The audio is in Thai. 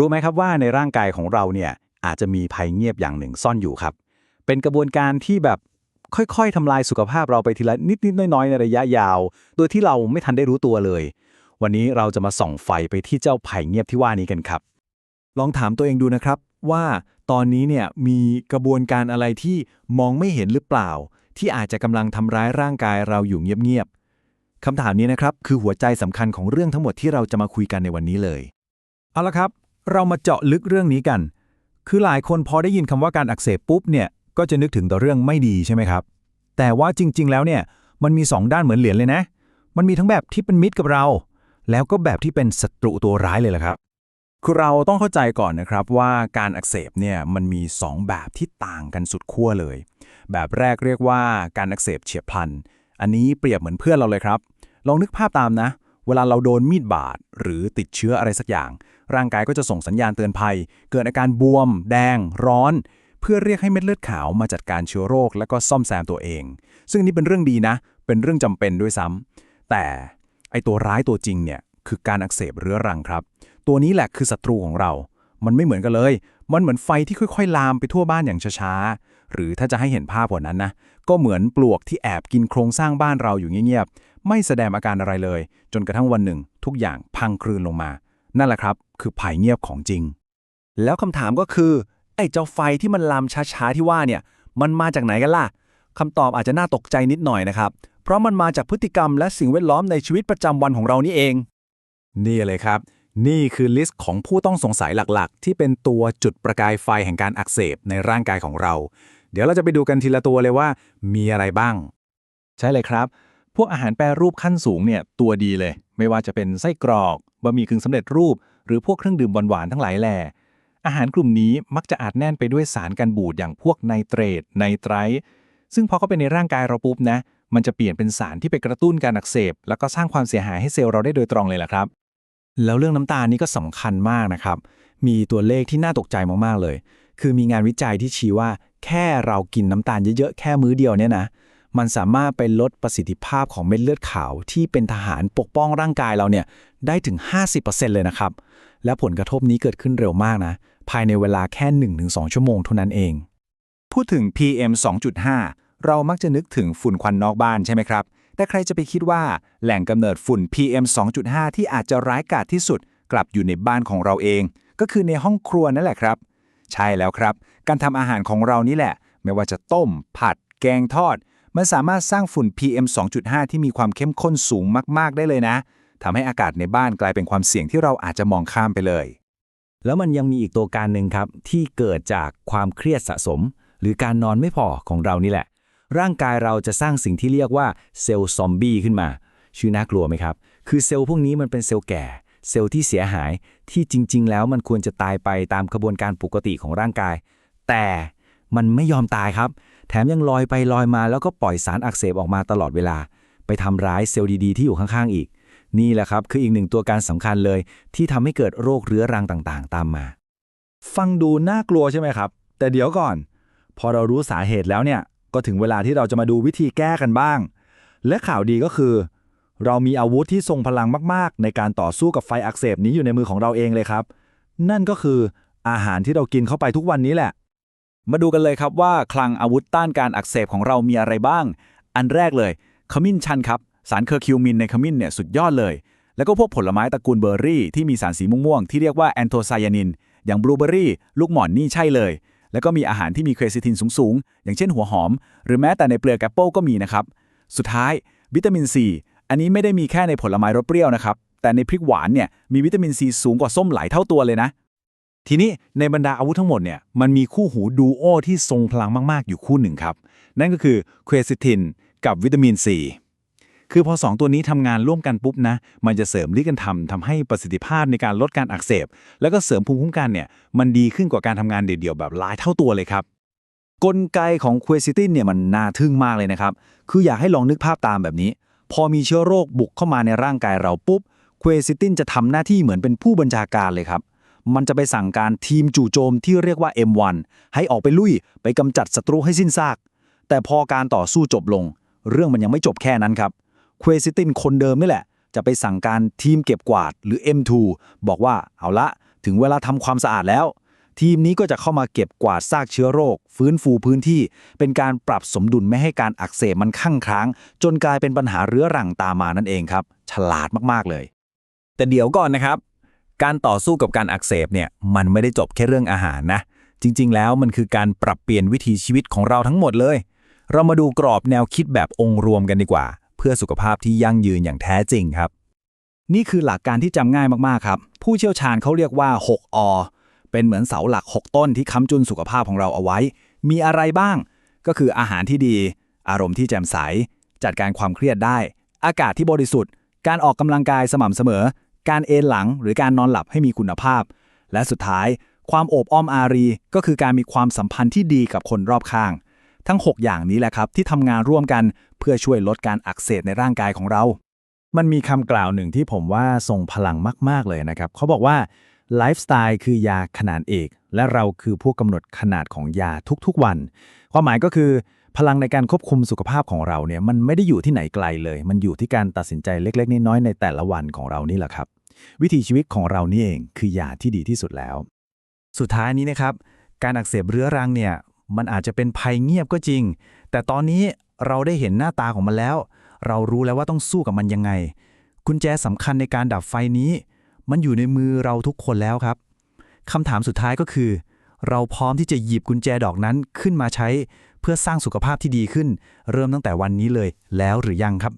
รู้ไหมครับว่าในร่างกายของเราเนี่ยอาจจะมีภัยเงียบอย่างหนึ่งซ่อนอยู่ครับ เป็นกระบวนการที่แบบค่อยๆทำลายสุขภาพเราไปทีละนิดๆน้อยๆในระยะยาว โดยที่เราไม่ทันได้รู้ตัวเลย วันนี้เราจะมาส่องไฟไปที่เจ้าภัยเงียบที่ว่านี้กันครับ ลองถามตัวเองดูนะครับว่าตอนนี้เนี่ยมีกระบวนการอะไรที่มองไม่เห็นหรือเปล่า ที่อาจจะกำลังทำร้ายร่างกายเราอยู่เงียบๆคำถามนี้นะครับคือหัวใจสำคัญของเรื่องทั้งหมดที่เราจะมาคุยกันในวันนี้เลย เอาละครับ เรามาเจาะลึกเรื่องนี้กัน คือหลายคนพอได้ยินคำว่าการอักเสบปุ๊บเนี่ย ก็จะนึกถึงแต่เรื่องไม่ดีใช่ไหมครับ แต่ว่าจริง ๆ แล้วเนี่ย มันมีสองด้านเหมือนเหรียญเลยนะ มันมีทั้งแบบที่เป็นมิตรกับเรา แล้วก็แบบที่เป็นศัตรูตัวร้ายเลยล่ะครับ คือเราต้องเข้าใจก่อนนะครับว่าการอักเสบเนี่ยมันมี 2 แบบที่ต่างกันสุดขั้วเลย แบบแรกเรียกว่าการอักเสบเฉียบพลัน อันนี้เปรียบเหมือนเพื่อนเราเลยครับ ลองนึกภาพตามนะ เวลาเราโดนมีดบาดหรือติดเชื้ออะไรสักอย่าง ร่างกายก็จะส่งสัญญาณเตือนภัย เกิดอาการบวม แดง ร้อน เพื่อเรียกให้เม็ดเลือดขาวมาจัดการเชื้อโรค และก็ซ่อมแซมตัวเอง ซึ่งนี่เป็นเรื่องดีนะ เป็นเรื่องจำเป็นด้วยซ้ำแต่ไอตัวร้ายตัวจริงเนี่ยคือการอักเสบเรื้อรังครับ ตัวนี้แหละคือศัตรูของเรา มันไม่เหมือนกันเลย มันเหมือนไฟที่ค่อยๆ ลามไปทั่วบ้านอย่างช้าๆ หรือถ้าจะให้เห็นภาพกว่านั้นนะ ก็เหมือนปลวกที่แอบกินโครงสร้างบ้านเราอยู่เงียบๆ ไม่แสดงอาการอะไรเลย จนกระทั่งวันหนึ่ง ทุกอย่างพังคลืนลงมา นั่นแหละครับ คือภัยเงียบของจริง แล้วคำถามก็คือ ไอ้เจ้าไฟที่มันลามช้าๆที่ว่าเนี่ย มันมาจากไหนกันล่ะคำตอบอาจจะน่าตกใจนิดหน่อยนะครับ เพราะมันมาจากพฤติกรรมและสิ่งแวดล้อมในชีวิตประจำวันของเรานี่เอง นี่เลยครับ นี่คือลิสต์ของผู้ต้องสงสัยหลักๆ ที่เป็นตัวจุดประกายไฟแห่งการอักเสบในร่างกายของเรา เดี๋ยวเราจะไปดูกันทีละตัวเลยว่า มีอะไรบ้าง ใช่เลยครับ พวกอาหารแปรรูปขั้นสูงเนี่ยตัวดีเลย ไม่ว่าจะเป็นไส้กรอก บะหมี่กึ่งสำเร็จรูป หรือพวกเครื่องดื่มหวานๆทั้งหลายแหล่อาหารกลุ่มนี้มักจะอาจแน่นไปด้วยสารกันบูดอย่างพวกไนเตรตไนไตรท์ซึ่งพอเข้าไปในร่างกายเราปุ๊บนะ มันจะเปลี่ยนเป็นสารที่ไปกระตุ้นการอักเสบ แล้วก็สร้างความเสียหายให้เซลล์เราได้โดยตรงเลยล่ะครับ แล้วเรื่องน้ำตาลนี่ก็สำคัญมากนะครับ มีตัวเลขที่น่าตกใจมากๆเลย คือมีงานวิจัยที่ชี้ว่าแค่เรากินน้ำตาลเยอะๆแค่มื้อเดียวเนี่ยนะ มันสามารถไปลดประสิทธิภาพของเม็ดเลือดขาวที่เป็นทหารปกป้องร่างกายเราเนี่ยได้ถึง 50%เลยนะครับ และผลกระทบนี้เกิดขึ้นเร็วมากนะ ภายในเวลาแค่ 1-2 ชั่วโมงเท่านั้นเอง พูดถึง PM 2.5 เรามักจะนึกถึงฝุ่นควันนอกบ้านใช่ไหมครับ แต่ใครจะไปคิดว่าแหล่งกำเนิดฝุ่น PM 2.5 ที่อาจจะร้ายกาจที่สุด กลับอยู่ในบ้านของเราเอง ก็คือในห้องครัวนั่นแหละครับ ใช่แล้วครับ การทำอาหารของเรานี่แหละ ไม่ว่าจะต้ม ผัด แกงทอด มันสามารถสร้างฝุ่น PM 2.5 ที่มีความเข้มข้นสูงมาก ๆ ได้เลยนะทำให้อากาศในบ้านกลายเป็นความเสี่ยงที่เราอาจจะมองข้ามไปเลย แล้วมันยังมีอีกตัวการหนึ่งครับ ที่เกิดจากความเครียดสะสม หรือการนอนไม่พอของเรานี่แหละ ร่างกายเราจะสร้างสิ่งที่เรียกว่าเซลล์ซอมบี้ขึ้นมา ชื่อน่ากลัวไหมครับ คือเซลล์พวกนี้มันเป็นเซลล์แก่ เซลล์ที่เสียหาย ที่จริง ๆ แล้วมันควรจะตายไปตามกระบวนการปกติของร่างกาย แต่มันไม่ยอมตายครับ แถมยังลอยไปลอยมาแล้วก็ปล่อยสารอักเสบออกมาตลอดเวลา ไปทำร้ายเซลล์ดีๆ ที่อยู่ข้างๆอีก นี่แหละครับคืออีกหนึ่งตัวการสำคัญเลย ที่ทำให้เกิดโรคเรื้อรังต่างๆ ตามมา ฟังดูน่ากลัวใช่ไหมครับ แต่เดี๋ยวก่อน พอเรารู้สาเหตุแล้วเนี่ยก็ถึงเวลาที่เราจะมาดูวิธีแก้กันบ้าง และข่าวดีก็คือ เรามีอาวุธที่ทรงพลังมากๆ ในการต่อสู้กับไฟอักเสบนี้อยู่ในมือของเราเองเลยครับ นั่นก็คืออาหารที่เรากินเข้าไปทุกวันนี้แหละ มาดูกันเลยครับว่าคลังอาวุธต้านการอักเสบของเรามีอะไรบ้าง อันแรกเลยขมิ้นชันครับสารเคอร์คิวมินในขมิ้นเนี่ยสุดยอดเลย แล้วก็พวกผลไม้ตระกูลเบอร์รี่ที่มีสารสีม่วงๆที่เรียกว่าแอนโทไซยานิน อย่างบลูเบอร์รี่ ลูกหม่อนนี่ใช่เลย แล้วก็มีอาหารที่มีเครซิตินสูงๆ อย่างเช่นหัวหอม หรือแม้แต่ในเปลือกแอปเปิลก็มีนะครับ สุดท้ายวิตามินซีอันนี้ไม่ได้มีแค่ในผลไม้รสเปรี้ยวนะครับแต่ในพริกหวานเนี่ยมีวิตามินซีสูงกว่าส้มหลายเท่าตัวเลยนะ ทีนี้ในบรรดาอาวุธทั้งหมดเนี่ยมันมีคู่หูดูโอที่ทรงพลังมากๆ อยู่คู่หนึ่งครับ นั่นก็คือเควซิตินกับวิตามินซีคือพอ 2 ตัวนี้ทำงานร่วมกันปุ๊บนะ มันจะเสริมลิกันทำทำให้ประสิทธิภาพในการลดการอักเสบ แล้วก็เสริมภูมิคุ้มกันเนี่ยมันดีขึ้นกว่าการทำงานเดี่ยวๆแบบหลายเท่าตัวเลยครับ กลไกของควซิตินเนี่ยมันน่าทึ่งมากเลยนะครับ คืออยากให้ลองนึกภาพตามแบบนี้ พอมีเชื้อโรคบุกเข้ามาในร่างกายเราปุ๊บควซิตินจะทำหน้าที่เหมือนเป็นผู้บัญชาการเลยครับ มันจะไปสั่งการทีมจู่โจมที่เรียกว่า M1 ให้ออกไปลุยไปกำจัดศัตรูให้สิ้นซาก แต่พอการต่อสู้จบลง เรื่องมันยังไม่จบแค่นั้นครับเควซิตินคนเดิมนี่แหละ จะไปสั่งการทีมเก็บกวาดหรือ M2 บอกว่าเอาละ ถึงเวลาทำความสะอาดแล้ว ทีมนี้ก็จะเข้ามาเก็บกวาดซากเชื้อโรค ฟื้นฟูพื้นที่ เป็นการปรับสมดุลไม่ให้การอักเสบมันคั่งค้าง จนกลายเป็นปัญหาเรื้อรังตามมานั่นเองครับ ฉลาดมากๆเลย แต่เดี๋ยวก่อนนะครับ การต่อสู้กับการอักเสบเนี่ยมันไม่ได้จบแค่เรื่องอาหารนะ จริง ๆ แล้วมันคือการปรับเปลี่ยนวิถีชีวิตของเราทั้งหมดเลย เรามาดูกรอบแนวคิดแบบองค์รวมกันดีกว่า เพื่อสุขภาพที่ยั่งยืนอย่างแท้จริงครับ นี่คือหลักการที่จำง่ายมากๆครับ ผู้เชี่ยวชาญเขาเรียกว่า 6 อ เป็นเหมือนเสาหลัก 6 ต้นที่ค้ำจุนสุขภาพของเราเอาไว้ มีอะไรบ้าง ก็คืออาหารที่ดี อารมณ์ที่แจ่มใส จัดการความเครียดได้ อากาศที่บริสุทธิ์ การออกกำลังกายสม่ำเสมอ การเอนหลังหรือการนอนหลับให้มีคุณภาพ และสุดท้าย ความโอบอ้อมอารี ก็คือการมีความสัมพันธ์ที่ดีกับคนรอบข้าง ทั้ง 6 อย่างนี้แหละครับ ที่ทำงานร่วมกันเพื่อช่วยลดการอักเสบในร่างกายของเรา มันมีคำกล่าวหนึ่งที่ผมว่าทรงพลังมากๆเลยนะครับเขาบอกว่าไลฟ์สไตล์คือยาขนาดเอก และเราคือผู้กำหนดขนาดของยาทุกๆวัน ความหมายก็คือ พลังในการควบคุมสุขภาพของเราเนี่ยมันไม่ได้อยู่ที่ไหนไกลเลย มันอยู่ที่การตัดสินใจเล็ก ๆน้อยๆในแต่ละวันของเรานี่แหละครับ วิถีชีวิตของเรานี่เองคือยาที่ดีที่สุดแล้ว สุดท้ายนี้นะครับ การอักเสบเรื้อรังเนี่ยมันอาจจะเป็นภัยเงียบก็จริง แต่ตอนนี้เราได้เห็นหน้าตาของมันแล้ว เรารู้แล้วว่าต้องสู้กับมันยังไง กุญแจสำคัญในการดับไฟนี้ มันอยู่ในมือเราทุกคนแล้วครับคำถามสุดท้ายก็คือ เราพร้อมที่จะหยิบกุญแจดอกนั้นขึ้นมาใช้ เพื่อสร้างสุขภาพที่ดีขึ้น เริ่มตั้งแต่วันนี้เลยแล้วหรือยังครับ